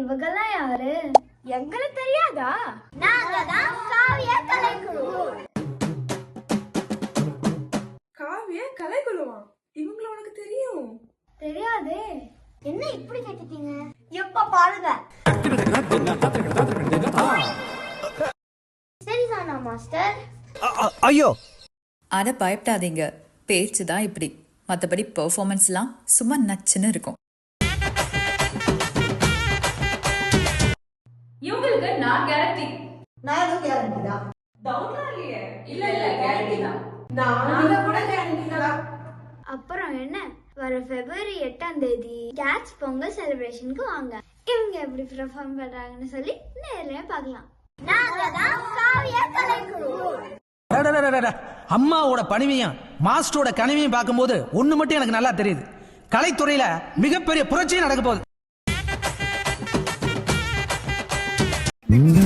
இவங்கெல்லாம் யாரு? எங்களுக்கு தெரியாதா? நாங்க தான் காவிய கலைக்குழு. காவிய கலைக்குழுவா? இவங்கள உனக்கு தெரியும். தெரியாதே. என்ன இப்படி கேட்டுட்டீங்க? எப்ப பாருங்க. சரிதானா மாஸ்டர். ஐயோ. ஆனா பயப்படாதீங்க. பேச்சு தான் இப்படி மற்றபடி பெர்ஃபார்மன்ஸ்லாம் சும்மா நச்சுன்னு இருக்கும். இவங்களுக்கு நான் கேரண்டி நானும் கேரண்டி தான். டவுட்லாம் இல்லையே? இல்ல இல்ல கேரண்டி தான். நாங்க கூட கேரண்டி தான். அப்புறம் என்ன? வர பிப்ரவரி எட்டாம் தேதி கேட்ஸ் பொங்கல் செலிப்ரேஷனுக்கு வாங்க. இவங்க எப்படி பெர்ஃபார்ம் பண்றாங்கன்னு சொல்லி நேர்லயே பார்க்கலாம். நாங்க தான் காவிய கலைக்குழு. அடடடடட. அம்மாவோட பணிவையும் மாஸ்டரோட கனிவையும் பார்க்கும்போது ஒண்ணு மட்டும் எனக்கு நல்லா தெரியுது. கலைத்துறையில மிகப்பெரிய புரட்சியும் நடக்க போகுது. Mm-hmm.